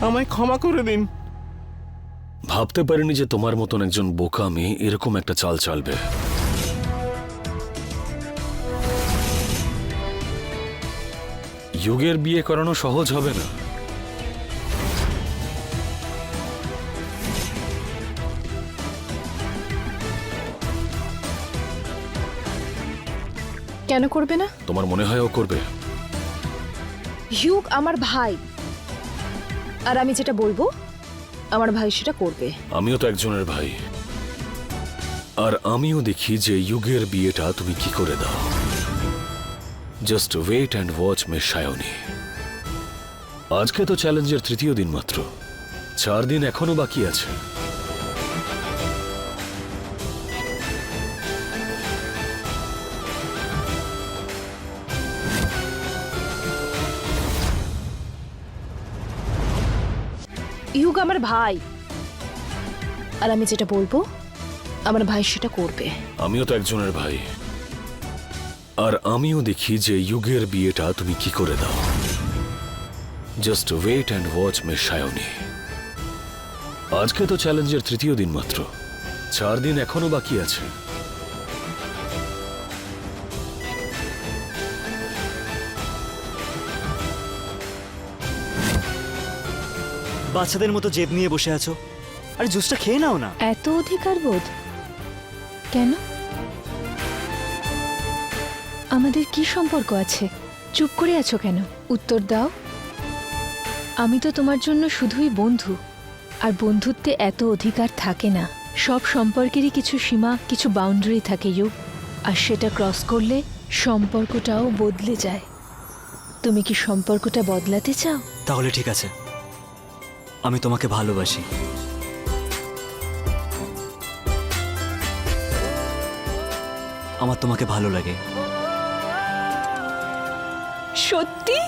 আমায় ক্ষমা করে দিন। ভাবতে পারিনি যে তোমার মতন একজন বোকা মেয়ে এরকম একটা চাল চালবে। যুগের বিয়ে করানো সহজ হবে না। কেন করবে না? তোমার মনে হয় ও করবে? হিউক আমার ভাই। আর আমি যেটা বলব, আমার ভাই সেটা করবে। আমিও তো একজনের ভাই। আর আমিও দেখি যে যুগের বিয়েটা তুমি কি করে দাও। Just wait and watch me Sayani আজকে তো চ্যালেঞ্জের তৃতীয় দিন মাত্র। চার দিন এখনও বাকি আছে। আমার ভাই। আর আমি যেটা বলব, আমার ভাই সেটা করবে। আমিও তো একজনের ভাই। আর আমিও দেখি যে যুগের বিয়েটা তুমি কি করে দাও। Just wait and watch me Sayani আজকে তো চ্যালেঞ্জের তৃতীয় দিন মাত্র। চার দিন এখনও বাকি আছে। বাচ্চাদের মতো জেদ নিয়ে বসে আছো। আরে জুসটা খেয়ে নাও না। এত অধিকার বোধ। কেন? আমাদের কি সম্পর্ক আছে? চুপ করে আছো কেন? উত্তর দাও। আমি তো তোমার জন্য শুধুই বন্ধু। আর বন্ধুত্বে এত অধিকার থাকে না। সব সম্পর্কেরই কিছু সীমা কিছু বাউন্ডারি থাকে ইউক আর সেটা ক্রস করলে সম্পর্কটাও বদলে যায়। তুমি কি সম্পর্কটা বদলাতে চাও? তাহলে ঠিক আছে। আমি তোমাকে ভালোবাসি। আমার তোমাকে ভালো লাগে। সত্যি?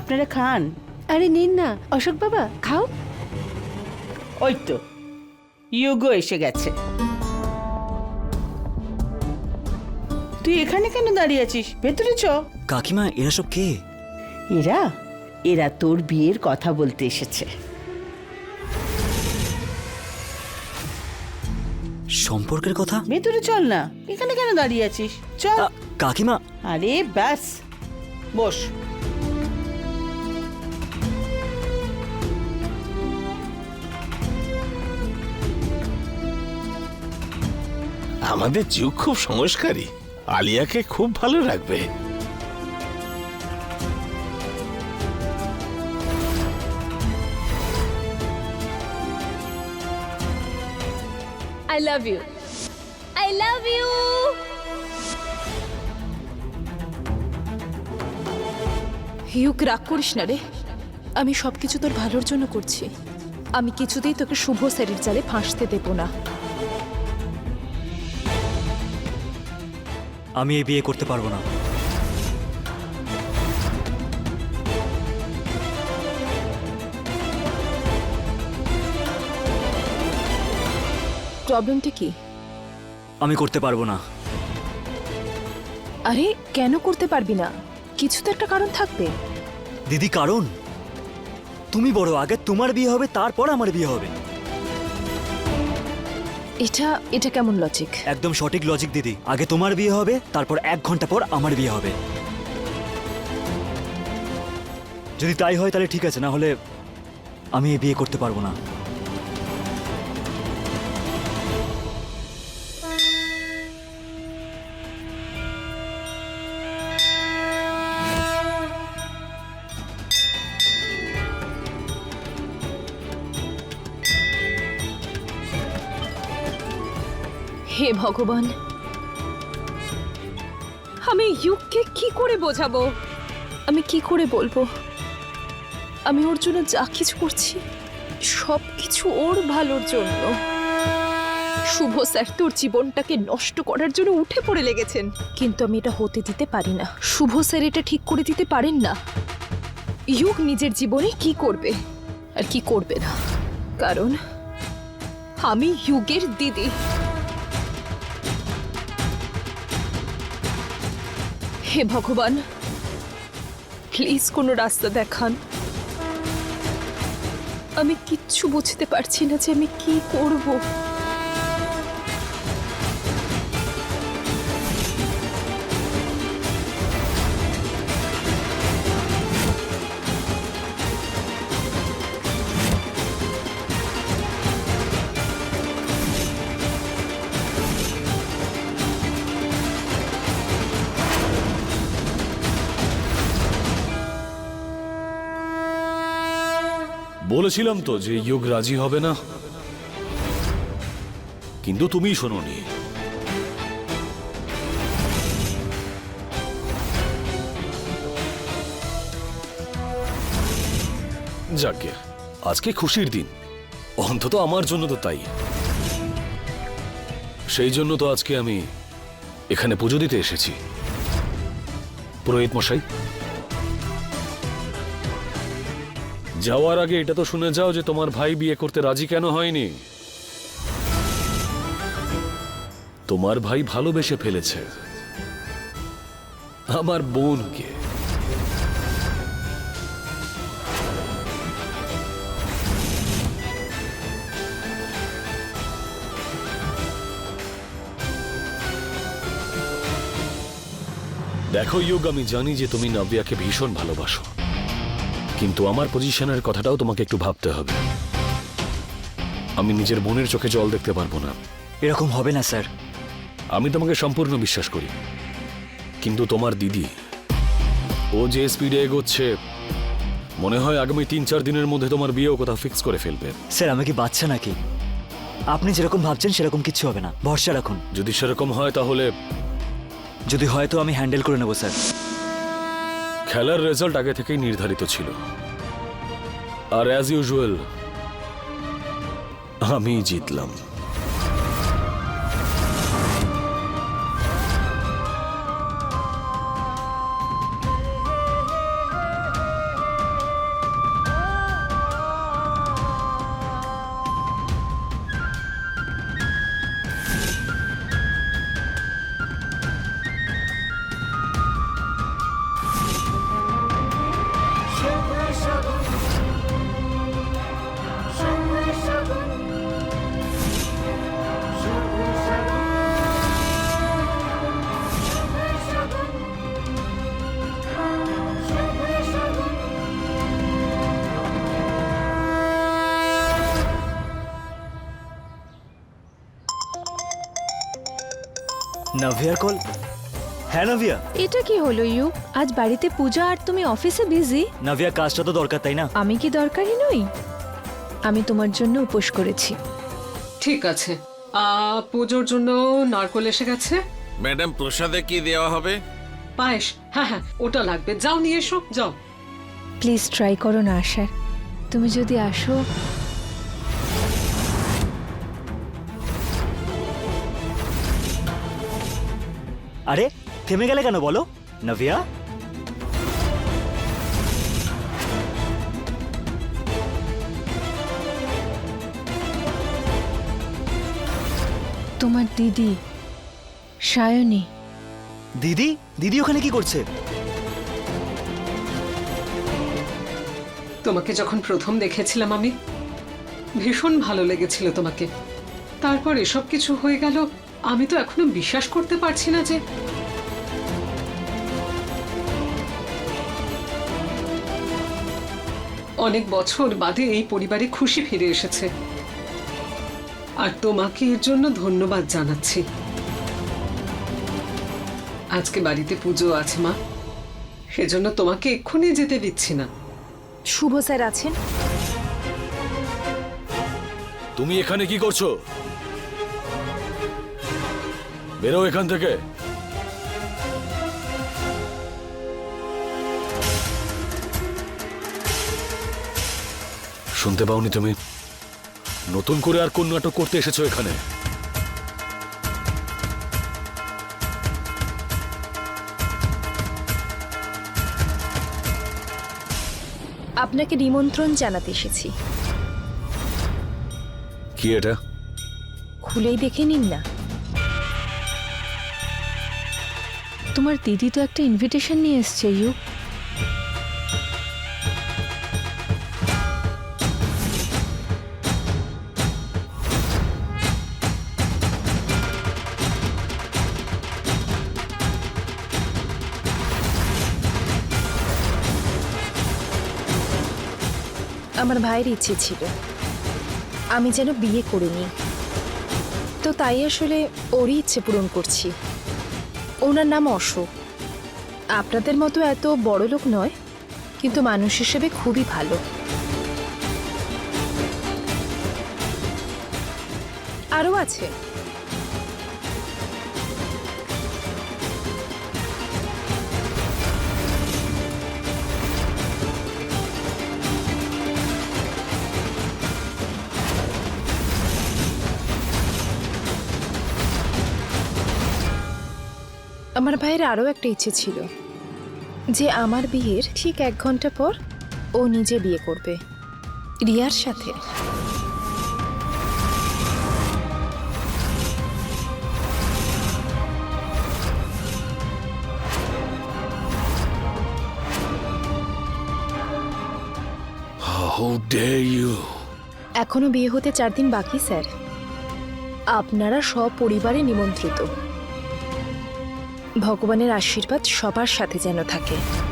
আপনারা খান। আরে নিন না। অশোক বাবা খাও। ওই তো ইয়োগো এসে গেছে। তুই এখানে কেন দাঁড়িয়ে আছিস? ভেতরে চ। কাকিমা এরা সব কে? এরা? এরা তোর বিয়ের কথা বলতে এসেছে। সম্পর্কের কথা? ভেতরে চল না। এখানে কেন দাঁড়িয়ে আছিস? চল। কাকিমা। আরে ব্যাস। বস। আমাদের যুগ খুব সংস্কারী। আলিয়াকে খুব ভালো রাখবে I love you I love you হিউক রাগ করিস না রে। আমি সবকিছু তোর ভালোর জন্য করছি। আমি কিছুতেই তোকে শুভ শরীর জালে ফাঁসতে দেব না। আমি এই বিয়ে করতে পারব না। প্রবলেমটা কি? আমি করতে পারব না। আরে কেন করতে পারবি না? কিছু তো একটা কারণ থাকবে। দিদি কারণ? তুমি বড় আগে তোমার বিয়ে হবে তারপর আমার বিয়ে হবে। এটা এটা কেমন লজিক একদম সঠিক লজিক দিদি। আগে তোমার বিয়ে হবে, তারপর এক ঘণ্টা পর আমার বিয়ে হবে। যদি তাই হয়, তাহলে ঠিক আছে, না হলে আমি এই বিয়ে করতে পারব না। হে ভগবান। আমি ইউককে কি করে বোঝাবো? আমি কি করে বলব? আমি ওর জন্য যা কিছু করছি, সব কিছু ওর ভালোর জন্য। শুভ স্যার, তোর জীবনটাকে নষ্ট করার জন্য উঠে পড়ে লেগেছেন। কিন্তু আমি এটা হতে দিতে পারি না। শুভ স্যার এটা ঠিক করে দিতে পারেন না। ইউক নিজের জীবনে কি করবে? আর কি করবে না? কারণ আমি ইউগের দিদি। হে ভগবান প্লিজ কোনো রাস্তা দেখান। আমি কিচ্ছু বুঝতে পারছি না যে আমি কি করব। বলেছিলাম তো যে ইয়োগ রাজি হবে না। কিন্তু তুমিই শোনোনি। যাকে, আজকে খুশির দিন। অন্তত আমার জন্য তো তাই। সেই জন্য তো আজকে আমি এখানে পুজো দিতে এসেছি। পুরোহিত মশাই যাওয়ার আগে এটা তো শুনে যাও যে তোমার ভাই বিয়ে করতে রাজি কেন হয়নি। তোমার ভাই ভালোবেসে ফেলেছে। আমার বোনকে। দেখো ইয়োগ, আমি জানি যে তুমি নব্যাকে ভীষণ ভালোবাসো। কিন্তু আমার পজিশনের কথাটাও তোমাকে একটু ভাবতে হবে। আমি নিজের বোনের চোখে জল দেখতে পারব না। এরকম হবে না স্যার। আমি তোমাকে সম্পূর্ণ বিশ্বাস করি। কিন্তু তোমার দিদি ও যে স্পিডে এগোচ্ছে মনে হয় আগামী তিন চার দিনের মধ্যে তোমার বিয়েও কোথাও ফিক্স করে ফেলবে। স্যার আমি কি বাচ্চা নাকি? আপনি যেরকম ভাবছেন সেরকম কিছু হবে না। ভরসা রাখুন। যদি সেরকম হয় তাহলে যদি হয় তো আমি হ্যান্ডেল করে নেব স্যার। খেলার রেজাল্ট আগে থেকেই নির্ধারিত ছিল। আর অ্যাজ ইউজুয়াল আমি জিতলাম। নাভিয়ার কল। হ্যাঁ নাভিয়া। এটা কি হলো ইউ? আজ বাড়িতে পূজা আর তুমি অফিসে বিজি? নাভিয়া কাজটা তো দরকার তাই না? আমি কি দরকারই নই? আমি তোমার জন্য উপোস করেছি। ঠিক আছে। আ, পুজোর জন্য নারকোল এসে গেছে? ম্যাডাম প্রসাদে কি দেওয়া হবে? পায়েস। হ্যাঁ হ্যাঁ ওটা লাগবে। যাও নিয়ে এসো। যাও। প্লিজ ট্রাই করো না আসার তুমি যদি আসো আরে থেমে গেলে কেন বলো? নভিয়া? তোমার দিদি সায়নী। দিদি? দিদি ওখানে কি করছে? তোমাকে যখন প্রথম দেখেছিলাম আমি ভীষণ ভালো লেগেছিল তোমাকে। তারপর এসব কিছু হয়ে গেল আমি তো এখনও বিশ্বাস করতে পারছি না যে অনেক বছর বাদে এই পরিবারে খুশি ফিরে এসেছে। আর তোমাকে এর জন্য ধন্যবাদ জানাচ্ছি। আজকে বাড়িতে পুজো আছে মা। সেজন্য তোমাকে এক্ষুনি যেতে দিচ্ছি না। শুভ স্যার আছেন? তুমি এখানে কি করছ? বেরো এখান থেকে। শুনতে পাওনি তুমি? নতুন করে আর কোন নাটক করতে এসেছ এখানে? আপনাকে নিমন্ত্রণ জানাতে এসেছি। কি এটা? খুলেই দেখে নিন না। তোমার দিদি তো একটা ইনভিটেশন নিয়ে এসছে, ইউ। আমার ভাইয়ের ইচ্ছে ছিল। আমি যেন বিয়ে করিনি। তো তাই আসলে ওরই ইচ্ছে পূরণ করছি। ওনার নাম অশোক। আপনাদের মতো এত বড় লোক নয়, কিন্তু মানুষ হিসেবে খুবই ভালো। আরও আছে। আমার ভাইয়ের আরও একটা ইচ্ছে ছিল যে আমার বিয়ের ঠিক এক ঘণ্টা পর ও নিজে বিয়ে করবে রিয়ার সাথে। এখনও বিয়ে হতে চার দিন বাকি স্যার। আপনারা সপরিবারে নিমন্ত্রিত। ভগবানের আশীর্বাদ সবার সাথে যেন থাকে।